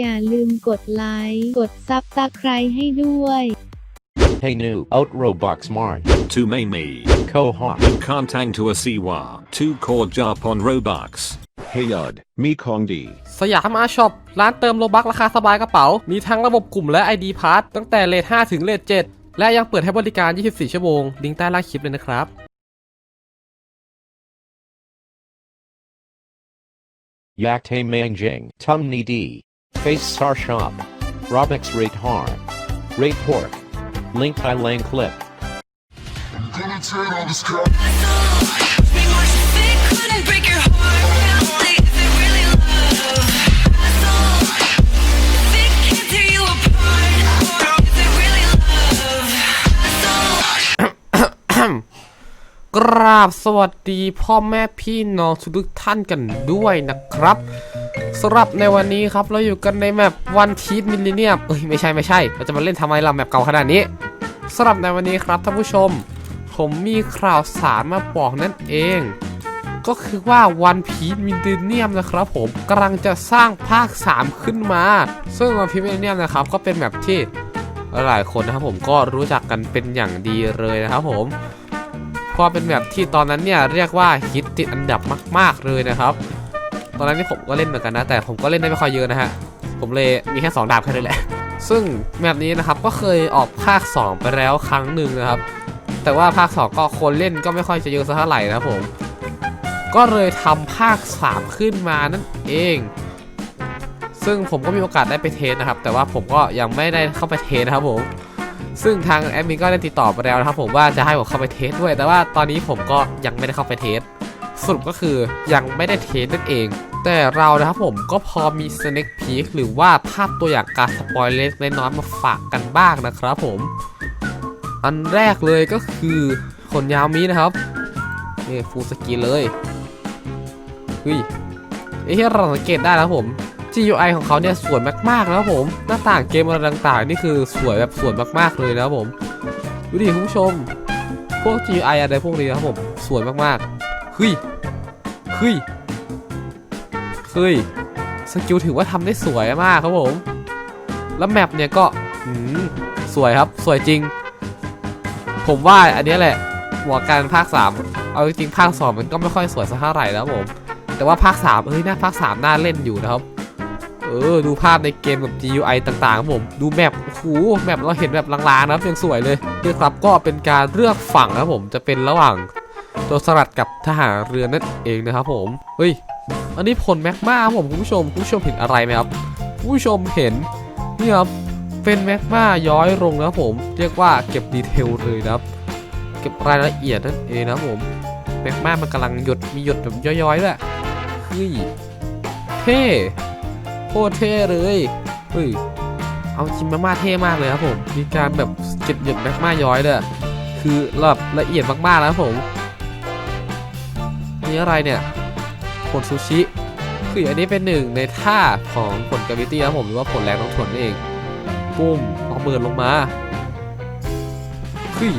อย่าลืมกดไลค์ กดซับสไครให้ด้วย Hey new out Roblox Mart. To main me. Koha. Kantang to a Siwa. To core jump on Robux. เฮยอดมีของดีสยามอาช็อปร้านเติมโลบักราคาสบายกระเป๋า มีทั้งระบบกลุ่มและ ID p a s s ตั้งแต่เลท5ถึงเลท7และยังเปิดให้บริการ 24 ชั่วโมง ลิงก์ใต้ล่างคลิปเลยนะครับ Yakte Mangjing. Tum Ni D. Face Star Shop, Robix Rate Har, Rate Pork, Link Thailand Clip. Turn on. ราบสวัสดีพ่อแม่พี่น้องทุกท่านกันด้วยนะครับสำหรับในวันนี้ครับเราอยู่กันในแมปวันทีมิลเลเนียมเอ้ยไม่ใช่ไม่ใช่ เราจะมาเล่นทำไมเราแมปเก่าขนาดนี้สำหรับในวันนี้ครับท่านผู้ชม ผมมีข่าวสารมาบอกนั่นเอง ก็คือว่าวันพีชมิลเลเนียมนะครับผมกำลังจะสร้างภาค 3 ขึ้นมา ซึ่งวันพีชมิลเลเนียมนะครับก็เป็นแมปที่หลายคนนะครับผมก็รู้จักกันเป็นอย่างดีเลยนะครับผม เพราะเป็นแบบที่ตอนนั้นเนี่ยเรียกว่าฮิตติดอันดับมาก ๆเลยนะครับ ตอนนั้นที่ผมก็เล่นเหมือนกันนะ แต่ผมก็เล่นได้ไม่ค่อยเยอะนะฮะ ผมเลยมีแค่ 2 ดาบแค่นั้นแหละ ซึ่งแบบนี้นะครับก็เคยออกภาค 2 ไปแล้วครั้งหนึ่งนะครับ แต่ว่าภาค 2 ก็คนเล่นก็ไม่ค่อยจะเยอะสักเท่าไหร่นะผม ก็เลยทำภาค 3 ขึ้นมานั่นเอง ซึ่งผมก็มีโอกาสได้ไปเทสนะครับ แต่ว่าผมก็ยังไม่ได้เข้าไปเทสนะครับผม ซึ่งทางแอดมินก็ได้ติดต่อไปแล้วนะครับผมว่าจะให้ผมเข้าไปเทสด้วย แต่ว่าตอนนี้ผมก็ยังไม่ได้เข้าไปเทสสรุปก็คือยังไม่ได้เทสนั่นเอง แต่เรานะครับผมก็พอมี Snake Peek หรือว่าภาพตัวอย่างการสปอยเล็กน้อยมาฝากกันบ้างนะครับผม อันแรกเลยก็คือขนยาวมีนะครับนี่ฟูสกีเลยเฮ้ยไอ้ที่เราสังเกตได้นะครับผม GUI ของเขาเนี่ยสวยมากๆนะครับผม หน้าต่างเกมอะไรต่างๆ นี่คือสวยแบบสวยมากๆเลยนะครับผม ดูดิคุณผู้ชม พวก GUI อะไรพวกนี้นะครับผม สวยมากๆเฮ้ยเฮ้ยเฮ้ยสกิลถือว่าทำได้สวยมากครับผม แล้วแมปเนี่ยก็สวยครับ สวยจริง ผมว่าอันนี้แหละหมาะกันภาค 3 เอาจริงภาค 2 มันก็ไม่ค่อยสวยสักเท่าไหร่นะครับผม แต่ว่าภาค 3เอ้ย หน้าภาค 3 น่าเล่นอยู่นะครับ เออ ดูภาพในเกมกับ GUI ต่างๆครับผม ดูแมปโอ้โหแมปเราเห็นแบบลางๆนะครับยังสวยเลยนี่ครับก็เป็นการเลือกฝั่งนะครับผมจะเป็นระหว่างตัวสลัดกับทหารเรือนั่นเองนะครับผมเฮ้ยอันนี้ผลแมกมาครับผมคุณผู้ชมคุณผู้ชมเห็นอะไรไหมครับคุณผู้ชมเห็นนี่ครับเป็นแมกมาย้อยลงนะครับผม เรียกว่าเก็บดีเทลเลยนะครับ เก็บรายละเอียดนั่นเองนะครับผมแมกมามันกำลังหยดมีหยดแบบย้อยๆด้วยเฮ้ยเท่ โคตรเท่เลยเฮ้ยเอาจริงมากๆเท่มากเลยครับผม มีการแบบเก็บหยดแมกมาย้อยด้วยคือแบบละเอียดมากๆนะครับผมนี่อะไรเนี่ยผลซูชิ คืออันนี้เป็นหนึ่งในท่าของผลกราวิตี้นะครับผมหรือว่าผลแรงน้องผลนั่นเองปุ้มเอาเบิร์นลงมาคือ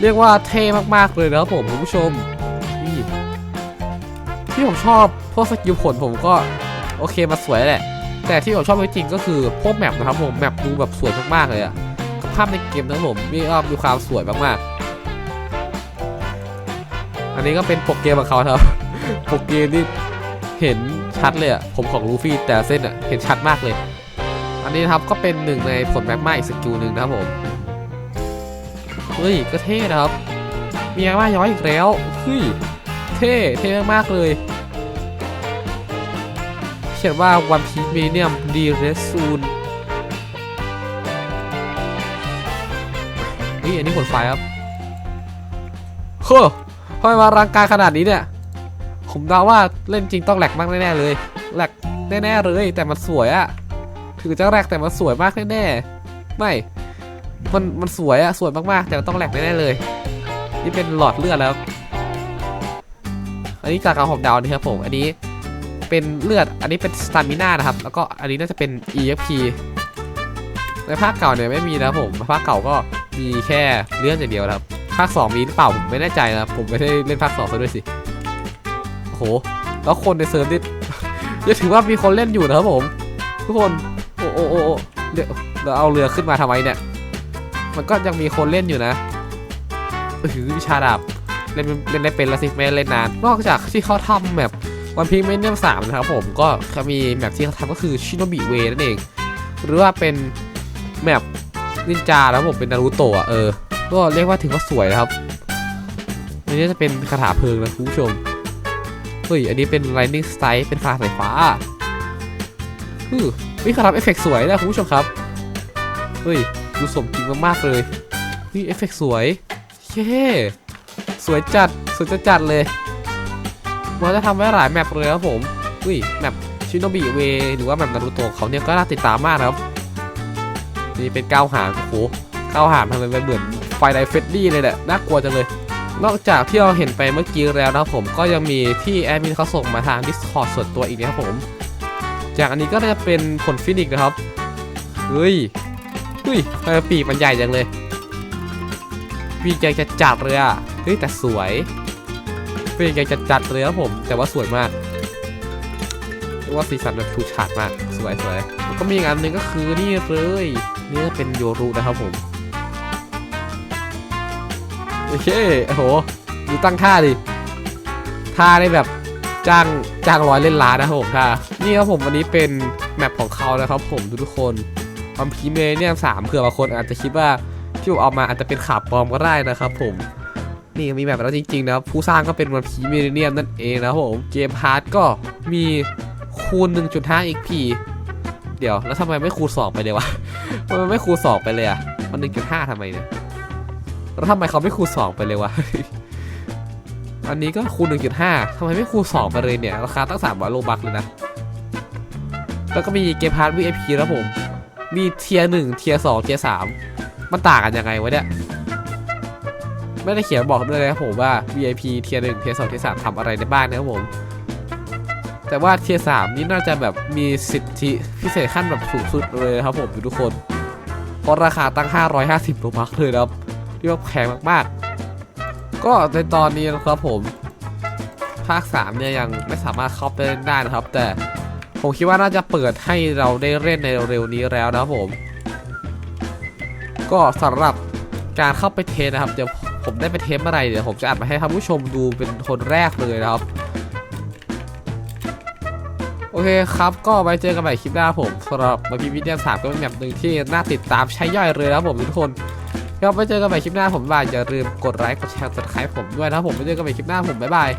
เรียกว่าเท่มากๆเลยนะครับผมคุณผู้ชมนี่ที่ผมชอบพวกสกิลผลผมก็ โอเคมาสวยแหละ แต่ที่ผมชอบจริงก็คือพวกแมปนะครับผมแมปดูแบบสวยมากๆเลยอะกับภาพในเกมนะผมมีก็มีความสวยมากๆอันนี้ก็เป็นปรเกมของเขาครับปรเกมนี่เห็นชัดเลยอะผมของลูฟี่แต่เส้นอะเห็นชัดมากเลย อันนี้ครับก็เป็นหนึ่งในผลแมกมาอีกสกิลหนึ่งนะครับผมเฮ้ยก็เท่นะครับมีแมกมาย้อยอีกแล้วเฮ้ยเท่เท่มากเลย ขียนว่า One Piece Medium d r e s u n นี่อันนี้ผลไฟครับเฮ้อทำไมมารังการขนาดนี้เนี่ย ผมเดาว่าเล่นจริงต้องแหลกมากแน่ๆเลยแหลกแน่ๆเลยแต่มันสวยอะถึงจะแหลกแต่มันสวยมากแน่ๆไม่ มันมันสวยอะสวยมากๆ แต่มันต้องแหลกแน่ๆเลย นี่เป็นหลอดเลือดแล้ว อันนี้จากการผมเดาวนะครับผม อันนี้ เป็นเลือด อันนี้เป็นสตามิน่านะครับ แล้วก็อันนี้น่าจะเป็น EXP ในภาคเก่าเนี่ยไม่มีนะผม ภาคเก่าก็มีแค่เลือดอย่างเดียวครับ ภาค 2 มีหรือเปล่าผมไม่แน่ใจนะผมไม่ได้เล่นภาค2ซะด้วยสิ โอ้โห แล้วคนในเซิร์ฟนี่จะถือว่ามีคนเล่นอยู่นะครับผม ทุกคนอ้โอ้โอ้โอ้เดี๋ยวเราเอาเรือขึ้นมาทำไมเนี่ย มันก็ยังมีคนเล่นอยู่นะเออวิชาดาบเล่นเล่นได้เป็นแล้วสิไม่เล่นนาน นอกจากที่เขาทำแบบ วันพีเมเนียมสามนะครับผมก็มีแมปที่เขาทำก็คือชิโนบิเวนั่นเอง หรือว่าเป็นแมปนินจาแล้วผมเป็นนารูโตะเออ ก็เรียกว่าถือว่าสวยนะครับอันนี้จะเป็นคาถาเพลิงนะคุณผู้ชมเฮ้ย อันนี้เป็น lightning strike เป็นฟ้าสายฟ้าฮึวิคาถาเอฟเฟกต์สวยนะคุณผู้ชมครับ เฮ้ย ดูสมจริงมากๆเลยนี่เอฟเฟกต์สวยเย้สวยจัด สวยจัดจัดเลย มันจะทำไว้หลายแมปเลยครับผมอุ้ยแมปชิโนบิเวหรือว่าแมปนารูโตะเขาเนี่ยก็น่าติดตามมากนะครับนี่เป็นก้าวหางโอ้โหก้าวหางทำไมมันเหมือนไฟไดเฟดดี้เลยแหละน่ากลัวจังเลย นอกจากที่เราเห็นไปเมื่อกี้แล้วนะครับผมก็ยังมีที่แอดมินเขาส่งมาทาง Discord ส่วนตัวอีกนะครับผม จากอันนี้ก็จะเป็นผลฟินิกนะครับเฮ้ยเฮ้ยทำไมปีกมันใหญ่จังเลยปีกใหญ่จะจัดเลยอะเฮ้ยแต่สวย ปีกใหญ่จัดเลยครับผม แต่ว่าสวยมากเรียกว่าสีสันแบบชูชาดมากสวยสวยแล้วก็มีอีกอันหนึ่งก็คือนี่เลยนี่เป็นโยรุนะครับผมโอเคโอ้โหดูตั้งท่าดิท่าได้แบบจ้างจ้างร้อยเล่นล้านนะครับผมท่านี่ครับผมวันนี้เป็นแมปของเขานะครับผมทุกคนความพีเมเนี่ยสามเผื่อบางคนอาจจะคิดว่าที่ผมเอามาอาจจะเป็นขาปลอมก็ได้นะครับผม นี่มีแบบแล้วจริงๆนะผู้สร้างก็เป็นวันพีเมเนียมนั่นเองนะผมเกมพาร์ทก็มีคูณ 1.5 XP เดี๋ยวแล้วทำไมไม่คูณ 2 ไปเลยวะทำไมไม่คูณ 2 ไปเลยอะมัน 1.5ทำไมเนี่ยแล้วทำไมเขาไม่คูณ 2 ไปเลยวะอันนี้ก็คูณ 1.5ทำไมไม่คูณ 2 ไปเลยเนี่ยราคาตั้ง300โลบักเลยนะแล้วก็มีเกมพาร์ท VIP แล้วผม มีเทียร์1เทียร์2เทียร์3มันต่างกันยังไงวะเนี่ย ไม่ได้เขียนบอกด้วยนะครับผมว่า VIP เทียร์1เทียร์2เทียร์3ทำอะไรได้บ้างนะครับผม แต่ว่าเทียร์3นี่น่าจะแบบมีสิทธิพิเศษขั้นแบบสูงสุดเลยครับผมทุกคนเพราะราคาตั้ง 550โลบักเลยนะครับที่ว่าแพงมากๆ ก็ในตอนนี้นะครับผม ภาค3เนี่ยยังไม่สามารถเข้าไปเล่นได้นะครับ แต่ผมคิดว่าน่าจะเปิดให้เราได้เล่นในเร็วนี้แล้วนะครับผม ก็สำหรับการเข้าไปเทนะครับ เดี๋ยวผ ผมได้ไปเทปอะไรเดี๋ยวผมจะอัดมาให้ท่านผู้ชมดูเป็นคนแรกเลยนะครับ โอเคครับ ก็ไว้เจอกันใหม่คลิปหน้าผมสำหรับมาพิวิดีโอสามก็เป็นแบบหนึ่งที่น่าติดตามใช้ย่อยเลยนะผมทุกคนก็ไว้เจอกันใหม่คลิปหน้าผมบ่ายอย่าลืมกดไลค์กดแชร์กดไลค์ผมด้วยนะผมไว้เจอกันใหม่คลิปหน้าผมบ๊ายบาย